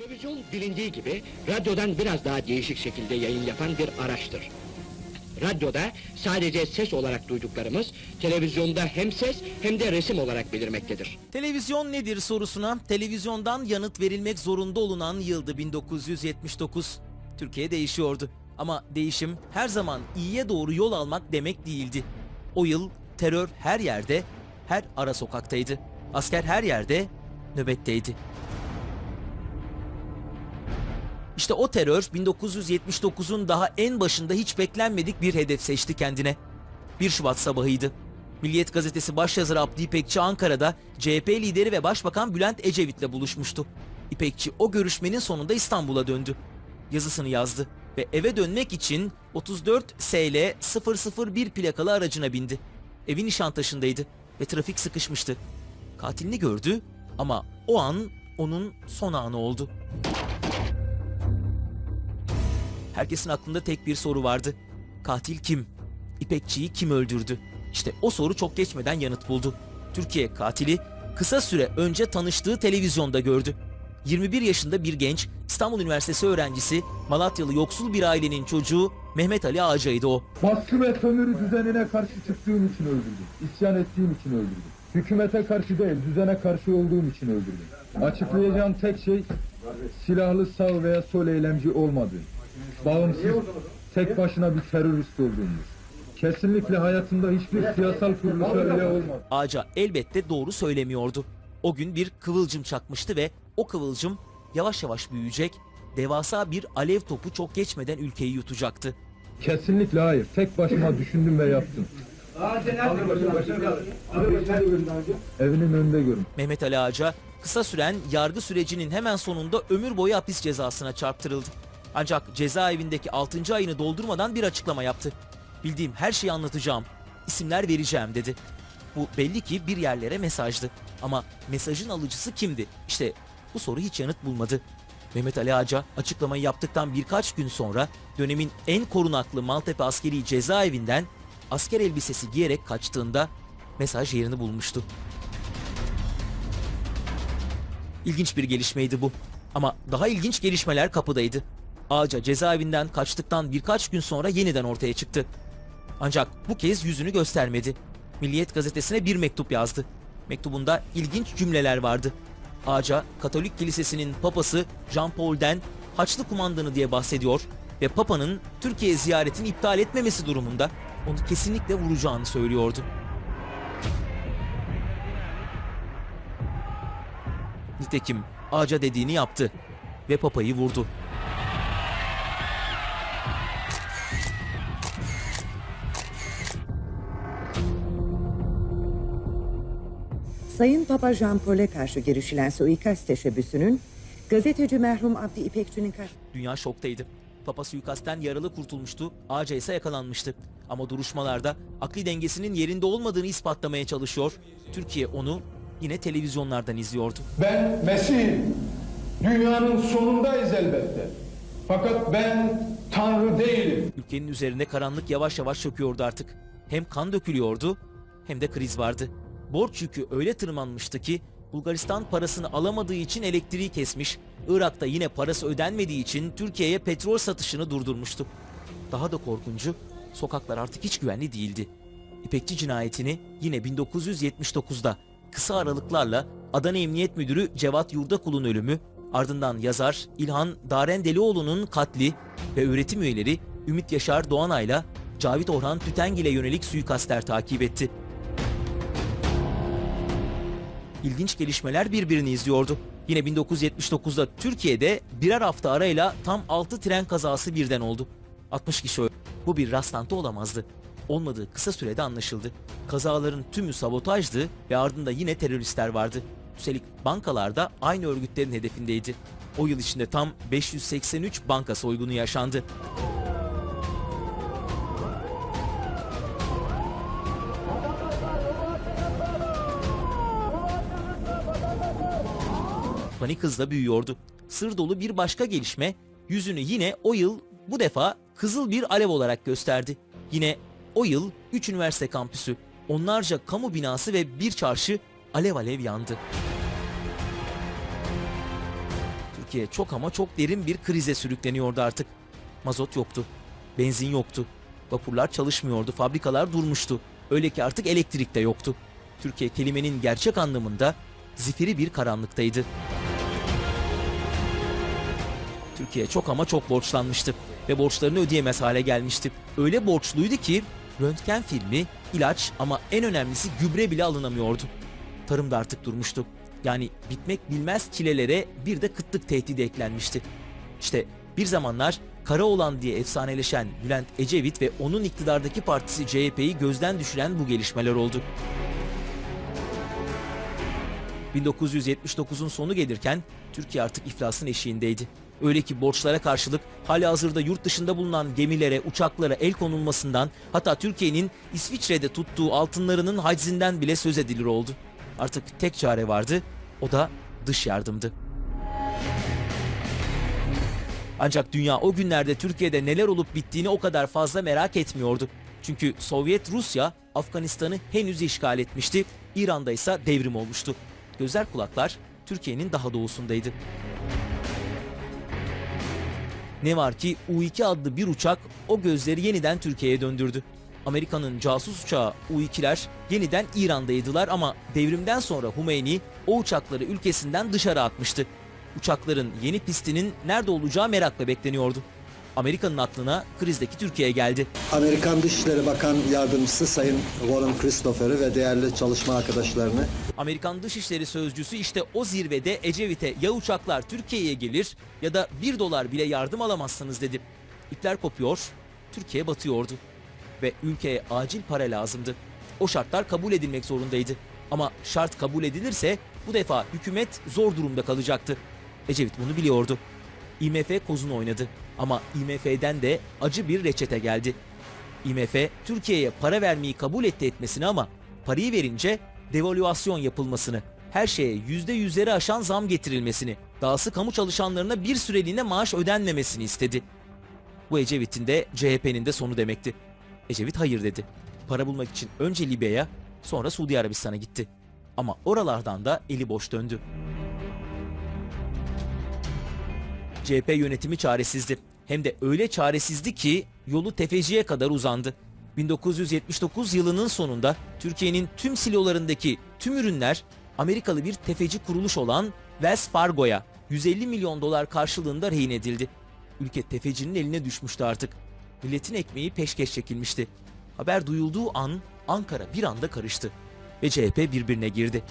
Televizyon bilindiği gibi radyodan biraz daha değişik şekilde yayın yapan bir araçtır. Radyoda sadece ses olarak duyduklarımız televizyonda hem ses hem de resim olarak belirmektedir. Televizyon nedir sorusuna televizyondan yanıt verilmek zorunda olunan yıldı 1979. Türkiye değişiyordu. Ama değişim her zaman iyiye doğru yol almak demek değildi. O yıl terör her yerde, her ara sokaktaydı. Asker her yerde nöbetteydi. İşte o terör 1979'un daha en başında hiç beklenmedik bir hedef seçti kendine. 1 Şubat sabahıydı. Milliyet gazetesi başyazarı Abdi İpekçi Ankara'da CHP lideri ve Başbakan Bülent Ecevit'le buluşmuştu. İpekçi o görüşmenin sonunda İstanbul'a döndü. Yazısını yazdı ve eve dönmek için 34 SL 001 plakalı aracına bindi. Evi Nişantaşı'ndaydı ve trafik sıkışmıştı. Katilini gördü ama o an onun son anı oldu. Herkesin aklında tek bir soru vardı. Katil kim? İpekçiyi kim öldürdü? İşte o soru çok geçmeden yanıt buldu. Türkiye katili kısa süre önce tanıştığı televizyonda gördü. 21 yaşında bir genç, İstanbul Üniversitesi öğrencisi, Malatyalı yoksul bir ailenin çocuğu Mehmet Ali Ağcay'dı o. Baskı ve sömürü düzenine karşı çıktığım için öldürdüm. İsyan ettiğim için öldürdüm. Hükümete karşı değil, düzene karşı olduğum için öldürdüm. Açıklayacağım tek şey silahlı sağ veya sol eylemci olmadığım. Bağımsız, tek başına bir terörist olduğumdur. Kesinlikle hayatımda hiçbir siyasal kuruluşa üye olmadım. Ağaca elbette doğru söylemiyordu. O gün bir kıvılcım çakmıştı ve o kıvılcım yavaş yavaş büyüyecek, devasa bir alev topu çok geçmeden ülkeyi yutacaktı. Kesinlikle hayır. Tek başıma düşündüm ve yaptım. Evinin önünde görün. Mehmet Ali Ağaca kısa süren yargı sürecinin hemen sonunda ömür boyu hapis cezasına çarptırıldı. Ancak cezaevindeki 6. ayını doldurmadan bir açıklama yaptı. Bildiğim her şeyi anlatacağım, isimler vereceğim dedi. Bu belli ki bir yerlere mesajdı. Ama mesajın alıcısı kimdi? İşte bu soru hiç yanıt bulmadı. Mehmet Ali Ağaca açıklamayı yaptıktan birkaç gün sonra dönemin en korunaklı Maltepe askeri cezaevinden asker elbisesi giyerek kaçtığında mesaj yerini bulmuştu. İlginç bir gelişmeydi bu. Ama daha ilginç gelişmeler kapıdaydı. Ağaca cezaevinden kaçtıktan birkaç gün sonra yeniden ortaya çıktı. Ancak bu kez yüzünü göstermedi. Milliyet gazetesine bir mektup yazdı. Mektubunda ilginç cümleler vardı. Ağaca Katolik Kilisesi'nin papası Jean Paul'den Haçlı kumandanı diye bahsediyor ve papanın Türkiye ziyaretini iptal etmemesi durumunda onu kesinlikle vuracağını söylüyordu. Nitekim ağaca dediğini yaptı ve papayı vurdu. Sayın Papa Jean Paul'e karşı girişilen suikast teşebbüsünün gazeteci merhum Abdi İpekçi'nin karşı... Dünya şoktaydı. Papa suikastten yaralı kurtulmuştu, ağaca ise yakalanmıştı. Ama duruşmalarda akli dengesinin yerinde olmadığını ispatlamaya çalışıyor. Türkiye onu yine televizyonlardan izliyordu. Ben Mesih'im. Dünyanın sonundayız elbette. Fakat ben Tanrı değilim. Ülkenin üzerine karanlık yavaş yavaş çöküyordu artık. Hem kan dökülüyordu hem de kriz vardı. Borç yükü öyle tırmanmıştı ki Bulgaristan parasını alamadığı için elektriği kesmiş, Irak'ta yine parası ödenmediği için Türkiye'ye petrol satışını durdurmuştu. Daha da korkuncu, sokaklar artık hiç güvenli değildi. İpekçi cinayetini yine 1979'da kısa aralıklarla Adana Emniyet Müdürü Cevat Yurdakul'un ölümü, ardından yazar İlhan Darendelioğlu'nun katli ve öğretim üyeleri Ümit Yaşar Doğanay'la Cavit Orhan Tütengil'e yönelik suikastler takip etti. İlginç gelişmeler birbirini izliyordu. Yine 1979'da Türkiye'de birer hafta arayla tam 6 tren kazası birden oldu. 60 kişi öldü. Bu bir rastlantı olamazdı. Olmadığı kısa sürede anlaşıldı. Kazaların tümü sabotajdı ve ardında yine teröristler vardı. Üstelik bankalarda aynı örgütlerin hedefindeydi. O yıl içinde tam 583 banka soygunu yaşandı. Panik hızla büyüyordu. Sır dolu bir başka gelişme yüzünü yine o yıl bu defa kızıl bir alev olarak gösterdi. Yine o yıl 3 üniversite kampüsü, onlarca kamu binası ve bir çarşı alev alev yandı. Türkiye çok ama çok derin bir krize sürükleniyordu artık. Mazot yoktu, benzin yoktu, vapurlar çalışmıyordu, fabrikalar durmuştu. Öyle ki artık elektrik de yoktu. Türkiye kelimenin gerçek anlamında zifiri bir karanlıktaydı. Türkiye çok ama çok borçlanmıştı ve borçlarını ödeyemez hale gelmişti. Öyle borçluydu ki röntgen filmi, ilaç ama en önemlisi gübre bile alınamıyordu. Tarım da artık durmuştu. Yani bitmek bilmez çilelere bir de kıtlık tehdidi eklenmişti. İşte bir zamanlar Karaoğlan diye efsaneleşen Bülent Ecevit ve onun iktidardaki partisi CHP'yi gözden düşüren bu gelişmeler oldu. 1979'un sonu gelirken Türkiye artık iflasın eşiğindeydi. Öyle ki borçlara karşılık hali hazırda yurt dışında bulunan gemilere, uçaklara el konulmasından hatta Türkiye'nin İsviçre'de tuttuğu altınlarının haczinden bile söz edilir oldu. Artık tek çare vardı, o da dış yardımdı. Ancak dünya o günlerde Türkiye'de neler olup bittiğini o kadar fazla merak etmiyordu. Çünkü Sovyet Rusya Afganistan'ı henüz işgal etmişti, İran'da ise devrim olmuştu. Gözler kulaklar Türkiye'nin daha doğusundaydı. Ne var ki U-2 adlı bir uçak o gözleri yeniden Türkiye'ye döndürdü. Amerika'nın casus uçağı U-2'ler yeniden İran'daydılar ama devrimden sonra Humeyni o uçakları ülkesinden dışarı atmıştı. Uçakların yeni pistinin nerede olacağı merakla bekleniyordu. Amerika'nın aklına krizdeki Türkiye geldi. Amerikan Dışişleri Bakan Yardımcısı Sayın Warren Christopher'ı ve değerli çalışma arkadaşlarını Amerikan Dışişleri Sözcüsü işte o zirvede Ecevit'e ya uçaklar Türkiye'ye gelir ya da bir dolar bile yardım alamazsınız dedi. İpler kopuyor, Türkiye batıyordu. Ve ülkeye acil para lazımdı. O şartlar kabul edilmek zorundaydı. Ama şart kabul edilirse bu defa hükümet zor durumda kalacaktı. Ecevit bunu biliyordu. IMF kozunu oynadı ama IMF'den de acı bir reçete geldi. IMF Türkiye'ye para vermeyi kabul etti etmesini ama parayı verince devalüasyon yapılmasını, her şeye yüzde yüzleri aşan zam getirilmesini, dahası kamu çalışanlarına bir süreliğine maaş ödenmemesini istedi. Bu Ecevit'in de CHP'nin de sonu demekti. Ecevit hayır dedi. Para bulmak için önce Libya'ya sonra Suudi Arabistan'a gitti. Ama oralardan da eli boş döndü. CHP yönetimi çaresizdi. Hem de öyle çaresizdi ki yolu tefeciye kadar uzandı. 1979 yılının sonunda Türkiye'nin tüm silolarındaki tüm ürünler Amerikalı bir tefeci kuruluş olan Wells Fargo'ya 150 milyon dolar karşılığında rehin edildi. Ülke tefecinin eline düşmüştü artık. Milletin ekmeği peşkeş çekilmişti. Haber duyulduğu an Ankara bir anda karıştı ve CHP birbirine girdi.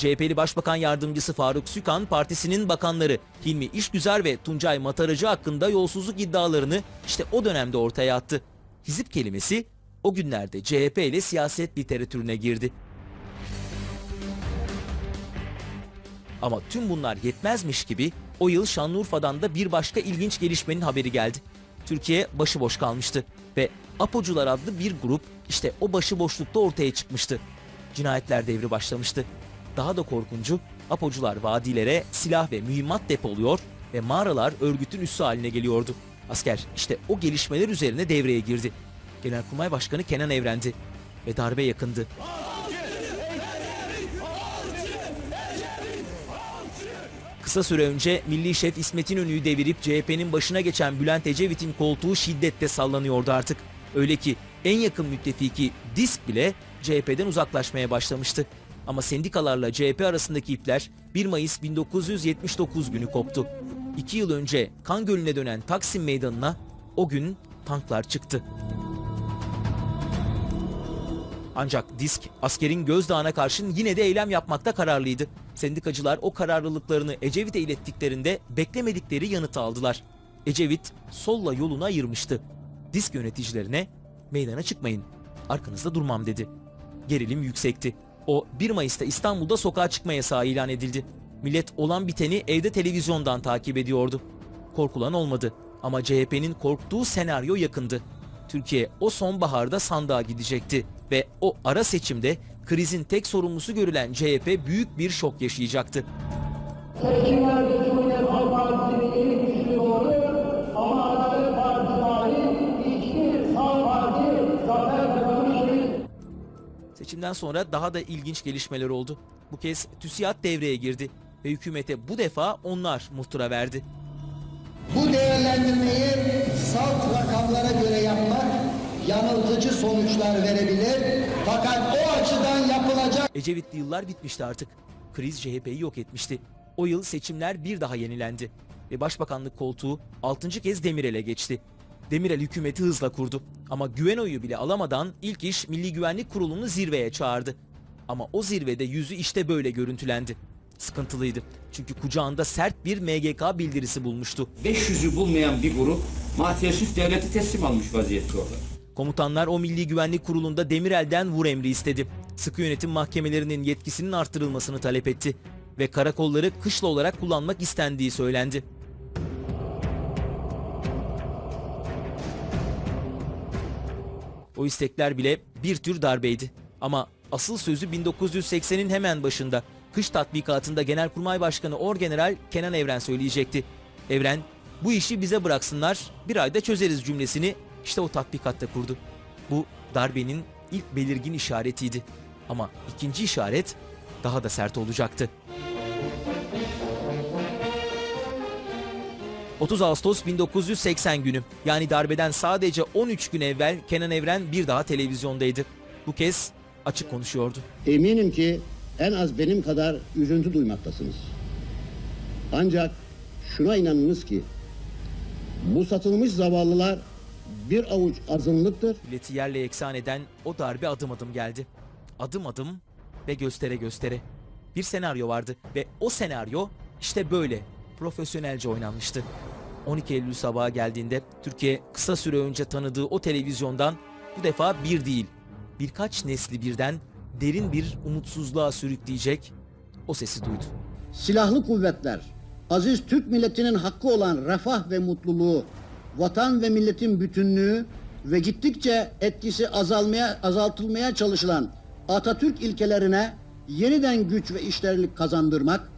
CHP'li Başbakan Yardımcısı Faruk Sükan partisinin bakanları Hilmi İşgüzar ve Tuncay Mataracı hakkında yolsuzluk iddialarını işte o dönemde ortaya attı. Hizip kelimesi o günlerde CHP ile siyaset literatürüne girdi. Ama tüm bunlar yetmezmiş gibi o yıl Şanlıurfa'dan da bir başka ilginç gelişmenin haberi geldi. Türkiye başıboş kalmıştı ve Apocular adlı bir grup işte o başıboşlukta ortaya çıkmıştı. Cinayetler devri başlamıştı. Daha da korkuncu Apocular vadilere silah ve mühimmat depoluyor ve mağaralar örgütün üssü haline geliyordu. Asker işte o gelişmeler üzerine devreye girdi. Genelkurmay Başkanı Kenan Evrendi ve darbe yakındı. Kısa süre önce Milli Şef İsmet İnönü'yü devirip CHP'nin başına geçen Bülent Ecevit'in koltuğu şiddetle sallanıyordu artık. Öyle ki en yakın müttefiki DİSK bile CHP'den uzaklaşmaya başlamıştı. Ama sendikalarla CHP arasındaki ipler 1 Mayıs 1979 günü koptu. İki yıl önce kan gölüne dönen Taksim Meydanı'na o gün tanklar çıktı. Ancak disk askerin gözdağına karşın yine de eylem yapmakta kararlıydı. Sendikacılar o kararlılıklarını Ecevit'e ilettiklerinde beklemedikleri yanıtı aldılar. Ecevit solla yolunu ayırmıştı. Disk yöneticilerine meydana çıkmayın, arkanızda durmam dedi. Gerilim yüksekti. O 1 Mayıs'ta İstanbul'da sokağa çıkma yasağı ilan edildi. Millet olan biteni evde televizyondan takip ediyordu. Korkulan olmadı ama CHP'nin korktuğu senaryo yakındı. Türkiye o sonbaharda sandığa gidecekti ve o ara seçimde krizin tek sorumlusu görülen CHP büyük bir şok yaşayacaktı. Seçimden sonra daha da ilginç gelişmeler oldu. Bu kez TÜSİAD devreye girdi ve hükümete bu defa onlar muhtıra verdi. Bu değerlendirmeyi salt rakamlara göre yapmak yanıltıcı sonuçlar verebilir. Fakat o açıdan yapılacak Ecevitli yıllar bitmişti artık. Kriz CHP'yi yok etmişti. O yıl seçimler bir daha yenilendi ve başbakanlık koltuğu 6. kez Demirel'e geçti. Demirel hükümeti hızla kurdu ama güven oyu bile alamadan ilk iş Milli Güvenlik Kurulu'nu zirveye çağırdı. Ama o zirvede yüzü işte böyle görüntülendi. Sıkıntılıydı çünkü kucağında sert bir MGK bildirisi bulmuştu. 500'ü bulmayan bir grup materyalsiz devleti teslim almış vaziyette orada. Komutanlar o Milli Güvenlik Kurulu'nda Demirel'den vur emri istedi. Sıkı yönetim mahkemelerinin yetkisinin arttırılmasını talep etti. Ve karakolları kışla olarak kullanmak istendiği söylendi. O istekler bile bir tür darbeydi. Ama asıl sözü 1980'in hemen başında kış tatbikatında Genelkurmay Başkanı Orgeneral Kenan Evren söyleyecekti. Evren, bu işi bize bıraksınlar, bir ayda çözeriz cümlesini işte o tatbikatta kurdu. Bu darbenin ilk belirgin işaretiydi. Ama ikinci işaret daha da sert olacaktı. 30 Ağustos 1980 günü yani darbeden sadece 13 gün evvel Kenan Evren bir daha televizyondaydı. Bu kez açık konuşuyordu. Eminim ki en az benim kadar üzüntü duymaktasınız. Ancak şuna inanınız ki bu satılmış zavallılar bir avuç azınlıktır. Milleti yerle yeksan eden o darbe adım adım geldi. Adım adım ve göstere göstere. Bir senaryo vardı ve o senaryo işte böyle profesyonelce oynanmıştı. 12 Eylül sabahı geldiğinde Türkiye kısa süre önce tanıdığı o televizyondan bu defa bir değil birkaç nesli birden derin bir umutsuzluğa sürükleyecek o sesi duydu. Silahlı kuvvetler, aziz Türk milletinin hakkı olan refah ve mutluluğu, vatan ve milletin bütünlüğü ve gittikçe etkisi azalmaya azaltılmaya çalışılan Atatürk ilkelerine yeniden güç ve işlerlik kazandırmak,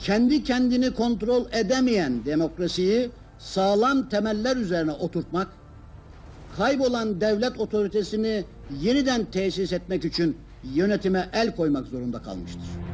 kendi kendini kontrol edemeyen demokrasiyi sağlam temeller üzerine oturtmak, kaybolan devlet otoritesini yeniden tesis etmek için yönetime el koymak zorunda kalmıştır.